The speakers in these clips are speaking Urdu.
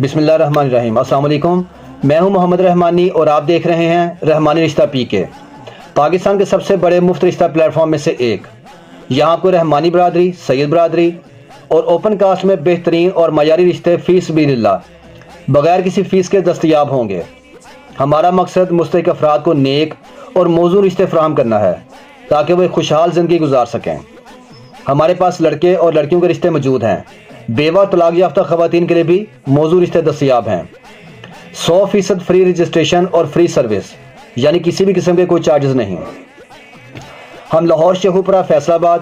بسم اللہ الرحمن الرحیم۔ السلام علیکم۔ میں ہوں محمد رحمانی اور آپ دیکھ رہے ہیں رحمانی رشتہ پی کے۔ پاکستان کے سب سے بڑے مفت رشتہ پلیٹ فارم میں سے ایک۔ یہاں آپ کو رحمانی برادری، سید برادری اور اوپن کاسٹ میں بہترین اور معیاری رشتے فیس بھی اللہ۔ بغیر کسی فیس کے دستیاب ہوں گے۔ ہمارا مقصد مستحق افراد کو نیک اور موضوع رشتے فراہم کرنا ہے، تاکہ وہ خوشحال زندگی گزار سکیں۔ ہمارے پاس لڑکے اور لڑکیوں کے رشتے موجود ہیں۔ بیوہ طلاق یافتہ خواتین کے لیے بھی موضوع رشتے دستیاب ہیں۔ سو فیصد فری رجسٹریشن اور فری سروس یعنی کسی بھی قسم کے کوئی چارجز نہیں۔ ہم لاہور شیخوپورہ فیصل آباد،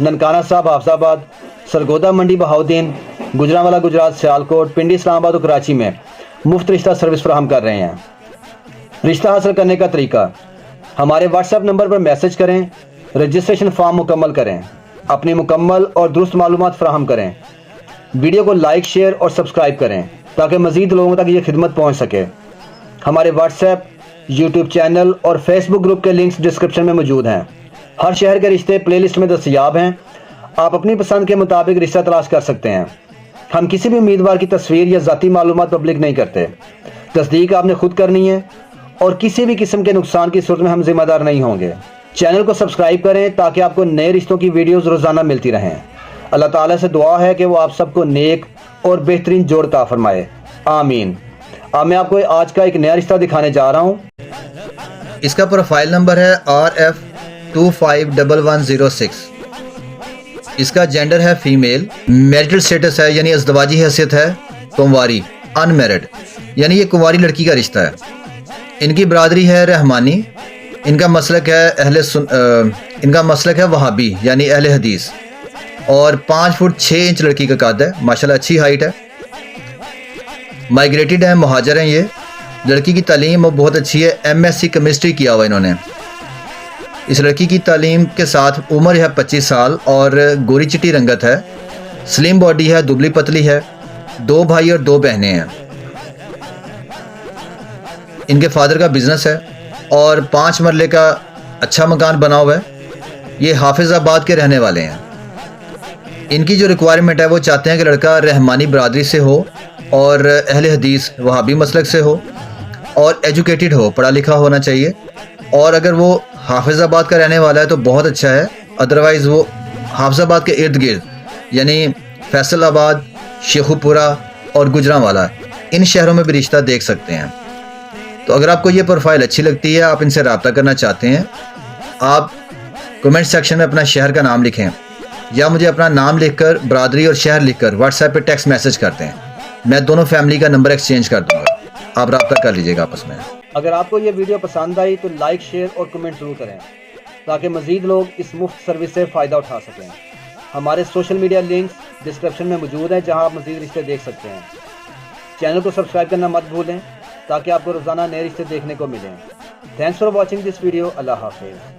ننکانہ صاحب، حافظ آباد، سرگودا منڈی بہاؤدین گجرانوالا، گجرات، سیالکوٹ، پنڈی اسلام آباد اور کراچی میں مفت رشتہ سروس فراہم کر رہے ہیں۔ رشتہ حاصل کرنے کا طریقہ ہمارے واٹس ایپ نمبر پر میسج کریں رجسٹریشن فارم مکمل کریں، اپنی مکمل اور درست معلومات فراہم کریں۔ ویڈیو کو لائک، شیئر اور سبسکرائب کریں تاکہ مزید لوگوں تک یہ خدمت پہنچ سکے۔ ہمارے واٹس ایپ یوٹیوب چینل اور فیس بک گروپ کے لنکس ڈسکرپشن میں موجود ہیں۔ ہر شہر کے رشتے پلے لسٹ میں دستیاب ہیں۔ آپ اپنی پسند کے مطابق رشتہ تلاش کر سکتے ہیں۔ ہم کسی بھی امیدوار کی تصویر یا ذاتی معلومات پبلک نہیں کرتے۔ تصدیق آپ نے خود کرنی ہے اور کسی بھی قسم کے نقصان کی صورت میں ہم ذمہ دار نہیں ہوں گے۔ چینل کو سبسکرائب کریں تاکہ آپ کو نئے رشتوں کی ویڈیوز روزانہ ملتی رہیں۔ اللہ تعالیٰ سے دعا ہے کہ وہ آپ سب کو نیک اور بہترین جوڑ کا فرمائے۔ آمین۔ اب میں آپ کو آج کا ایک نیا رشتہ دکھانے جا رہا ہوں۔ اس کا پروفائل نمبر ہے R F two five double one zero six. اس کا جینڈر ہے فیمیل۔ میرٹل سٹیٹس ہے یعنی ازدواجی حیثیت ہے۔ کنواری ان میرڈ یعنی یہ کنواری لڑکی کا رشتہ ہے۔ ان کی برادری ہے رحمانی۔ ان کا مسلک ہے اہل سن ان کا مسلک ہے وہابی یعنی اہل حدیث۔ اور پانچ فٹ چھ انچ لڑکی کا قد ہے۔ ماشاءاللہ اچھی ہائٹ ہے۔ مائگریٹڈ ہیں، مہاجر ہیں یہ۔ لڑکی کی تعلیم بہت اچھی ہے۔ ایم ایس سی کیمسٹری کیا ہوا انہوں نے۔ اس لڑکی کی تعلیم کے ساتھ عمر ہے پچیس سال اور گوری چٹی رنگت ہے۔ سلیم باڈی ہے، دبلی پتلی ہے۔ دو بھائی اور دو بہنیں ہیں۔ ان کے فادر کا بزنس ہے۔ اور پانچ مرلے کا اچھا مکان بنا ہوا ہے۔ یہ حافظ آباد کے رہنے والے ہیں۔ ان کی جو ریکوائرمنٹ ہے وہ چاہتے ہیں کہ لڑکا رحمانی برادری سے ہو اور اہل حدیث وہابی مسلک سے ہو اور ایجوکیٹڈ ہو، پڑھا لکھا ہونا چاہیے۔ اور اگر وہ حافظ آباد کا رہنے والا ہے تو بہت اچھا ہے۔ ادروائز وہ حافظ آباد کے ارد گرد یعنی فیصل آباد شیخوپورہ اور گجران والا ان شہروں میں بھی رشتہ دیکھ سکتے ہیں۔ تو اگر آپ کو یہ پروفائل اچھی لگتی ہے، آپ ان سے رابطہ کرنا چاہتے ہیں، آپ کمنٹ سیکشن میں اپنا شہر کا نام لکھیں۔ یا مجھے اپنا نام لکھ کر، برادری اور شہر لکھ کر واٹس ایپ پہ ٹیکسٹ میسج کرتے ہیں۔ میں دونوں فیملی کا نمبر ایکسچینج کر دوں گا۔ آپ رابطہ کر لیجیے گا آپس میں۔ اگر آپ کو یہ ویڈیو پسند آئی تو لائک شیئر اور کمنٹ ضرور کریں، تاکہ مزید لوگ اس مفت سروس سے فائدہ اٹھا سکیں۔ ہمارے سوشل میڈیا لنکس ڈسکرپشن میں موجود ہیں، جہاں آپ مزید رشتے دیکھ سکتے ہیں۔ چینل کو سبسکرائب کرنا مت بھولیں، تاکہ آپ کو روزانہ نئے رشتے دیکھنے کو ملیں۔ Thanks for watching this video اللہ حافظ۔